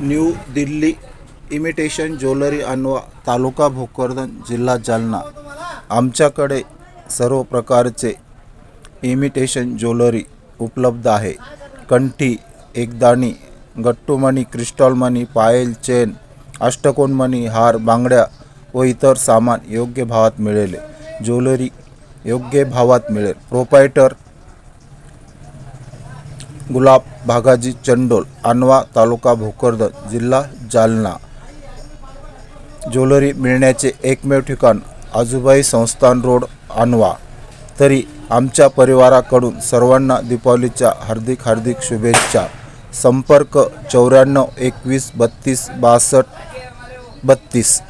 New Delhi imitation jewellery अनवा तालुका भोकरदन जिल्हा जालना. आमच्याकडे सर्व प्रकारचे इमिटेशन ज्वेलरी उपलब्ध आहे. कंठी एकदाणी गट्टूमणी क्रिस्टॉलमणी पायल चेन अष्टकोनमणी हार बांगड्या व इतर सामान योग्य भावात मिळेल. ज्वेलरी योग्य भावात मिळेल. प्रोपायटर गुलाब भागाजी चंडोल अनवा तालुका भोकरदन जिल्हा जालना. ज्वेलरी मिळण्याचे एकमेव ठिकाण आजूबाई संस्थान रोड अनवा तरी आमच्या परिवाराकडून सर्वांना दीपावलीच्या हार्दिक हार्दिक शुभेच्छा. संपर्क चौऱ्याण्णव एकवीस बत्तीस बासष्ट बत्तीस.